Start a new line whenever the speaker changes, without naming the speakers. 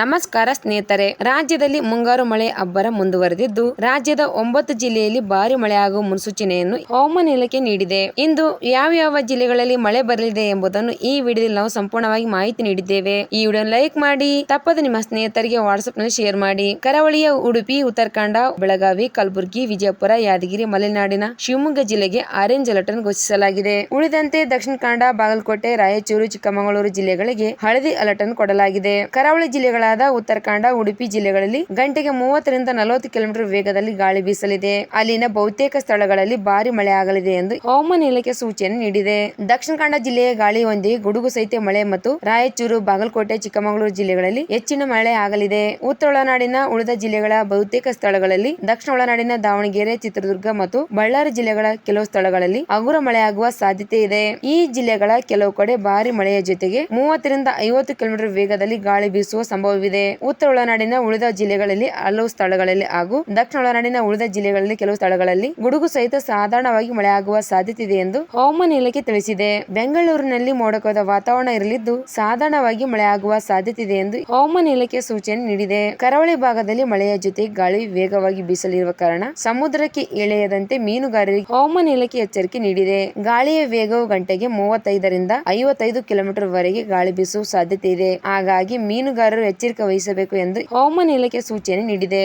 ನಮಸ್ಕಾರ ಸ್ನೇಹಿತರೆ. ರಾಜ್ಯದಲ್ಲಿ ಮುಂಗಾರು ಮಳೆ ಅಬ್ಬರ ಮುಂದುವರೆದಿದ್ದು, ರಾಜ್ಯದ ಒಂಬತ್ತು ಜಿಲ್ಲೆಯಲ್ಲಿ ಭಾರಿ ಮಳೆಯಾಗುವ ಮುನ್ಸೂಚನೆಯನ್ನು ಹವಾಮಾನ ಇಲಾಖೆ ನೀಡಿದೆ. ಇಂದು ಯಾವ ಯಾವ ಜಿಲ್ಲೆಗಳಲ್ಲಿ ಮಳೆ ಬರಲಿದೆ ಎಂಬುದನ್ನು ಈ ವಿಡಿಯೋದಲ್ಲಿ ನಾವು ಸಂಪೂರ್ಣವಾಗಿ ಮಾಹಿತಿ ನೀಡಿದ್ದೇವೆ. ಈ ವಿಡಿಯೋ ಲೈಕ್ ಮಾಡಿ, ತಪ್ಪದೆ ನಿಮ್ಮ ಸ್ನೇಹಿತರಿಗೆ ವಾಟ್ಸ್ಆಪ್ನಲ್ಲಿ ಶೇರ್ ಮಾಡಿ. ಕರಾವಳಿಯ ಉಡುಪಿ, ಉತ್ತರಾಖಂಡ, ಬೆಳಗಾವಿ, ಕಲಬುರಗಿ, ವಿಜಯಪುರ, ಯಾದಗಿರಿ, ಮಲೆನಾಡಿನ ಶಿವಮೊಗ್ಗ ಜಿಲ್ಲೆಗೆ ಆರೆಂಜ್ ಅಲರ್ಟ್ ಅನ್ನು ಘೋಷಿಸಲಾಗಿದೆ. ಉಳಿದಂತೆ ದಕ್ಷಿಣ ಕನ್ನಡ, ಬಾಗಲಕೋಟೆ, ರಾಯಚೂರು, ಚಿಕ್ಕಮಗಳೂರು ಜಿಲ್ಲೆಗಳಿಗೆ ಹಳದಿ ಅಲರ್ಟ್ ಅನ್ನು ಕೊಡಲಾಗಿದೆ. ಕರಾವಳಿ ಜಿಲ್ಲೆಗಳಾದ ಉತ್ತರಾಖಂಡ, ಉಡುಪಿ ಜಿಲ್ಲೆಗಳಲ್ಲಿ ಗಂಟೆಗೆ ಮೂವತ್ತರಿಂದ ನಲವತ್ತು ಕಿಲೋಮೀಟರ್ ವೇಗದಲ್ಲಿ ಗಾಳಿ ಬೀಸಲಿದೆ. ಅಲ್ಲಿನ ಬಹುತೇಕ ಸ್ಥಳಗಳಲ್ಲಿ ಭಾರಿ ಮಳೆ ಆಗಲಿದೆ ಎಂದು ಹವಾಮಾನ ಇಲಾಖೆ ಸೂಚನೆ ನೀಡಿದೆ. ದಕ್ಷಿಣ ಕನ್ನಡ ಜಿಲ್ಲೆಯ ಗಾಳಿ ಹೊಂದಿ ಗುಡುಗು ಸಹಿತ ಮಳೆ ಮತ್ತು ರಾಯಚೂರು, ಬಾಗಲಕೋಟೆ, ಚಿಕ್ಕಮಗಳೂರು ಜಿಲ್ಲೆಗಳಲ್ಲಿ ಹೆಚ್ಚಿನ ಮಳೆ ಆಗಲಿದೆ ಉತ್ತರ ಒಳನಾಡಿನ ಉಳಿದ ಜಿಲ್ಲೆಗಳ ಬಹುತೇಕ ಸ್ಥಳಗಳಲ್ಲಿ ದಕ್ಷಿಣ ಒಳನಾಡಿನ ದಾವಣಗೆರೆ, ಚಿತ್ರದುರ್ಗ ಮತ್ತು ಬಳ್ಳಾರಿ ಜಿಲ್ಲೆಗಳ ಕೆಲವು ಸ್ಥಳಗಳಲ್ಲಿ ಹಗುರ ಮಳೆಯಾಗುವ ಸಾಧ್ಯತೆ ಇದೆ. ಈ ಜಿಲ್ಲೆಗಳ ಕೆಲವು ಕಡೆ ಭಾರಿ ಮಳೆಯ ಜೊತೆಗೆ ಮೂವತ್ತರಿಂದ ಐವತ್ತು ಕಿಲೋಮೀಟರ್ ವೇಗದಲ್ಲಿ ಗಾಳಿ ಬೀಸುವ ಸಂಭವವಿದೆ ಉತ್ತರ ಒಳನಾಡಿನ ಉಳಿದ ಜಿಲ್ಲೆಗಳಲ್ಲಿ ಹಲವು ಸ್ಥಳಗಳಲ್ಲಿ ಹಾಗೂ ದಕ್ಷಿಣ ಒಳನಾಡಿನ ಉಳಿದ ಜಿಲ್ಲೆಗಳಲ್ಲಿ ಕೆಲವು ಸ್ಥಳಗಳಲ್ಲಿ ಗುಡುಗು ಸಹಿತ ಸಾಧಾರಣವಾಗಿ ಮಳೆಯಾಗುವ ಸಾಧ್ಯತೆ ಇದೆ ಎಂದು ಹವಾಮಾನ ಇಲಾಖೆ ತಿಳಿಸಿದೆ. ಬೆಂಗಳೂರಿನಲ್ಲಿ ಮೋಡಕದ ವಾತಾವರಣ ಇರಲಿದ್ದು ಸಾಧಾರಣವಾಗಿ ಮಳೆಯಾಗುವ ಸಾಧ್ಯತೆ ಇದೆ ಎಂದು ಹವಾಮಾನ ಇಲಾಖೆ ಸೂಚನೆ ನೀಡಿದೆ. ಕರಾವಳಿ ಭಾಗದಲ್ಲಿ ಮಳೆಯ ಜೊತೆ ಗಾಳಿ ವೇಗವಾಗಿ ಬೀಸಲಿರುವ ಕಾರಣ ಸಮುದ್ರಕ್ಕೆ ಎಳೆಯದಂತೆ ಮೀನುಗಾರರಿಗೆ ಹವಾಮಾನ ಇಲಾಖೆ ಎಚ್ಚರಿಕೆ ನೀಡಿದೆ. ಗಾಳಿಯ ವೇಗವು ಗಂಟೆಗೆ ಮೂವತ್ತೈದರಿಂದ ಐವತ್ತೈದು ಕಿಲೋಮೀಟರ್ ವರೆಗೆ ಗಾಳಿ ಬೀಸುವ ಸಾಧ್ಯತೆ ಇದೆ ಹಾಗಾಗಿ ಮೀನುಗಾರರು ಎಚ್ಚರಿಕೆ ವಹಿಸಬೇಕು ಎಂದು ಹವಾಮಾನ ಇಲಾಖೆ ಸೂಚನೆ ನೀಡಿದೆ.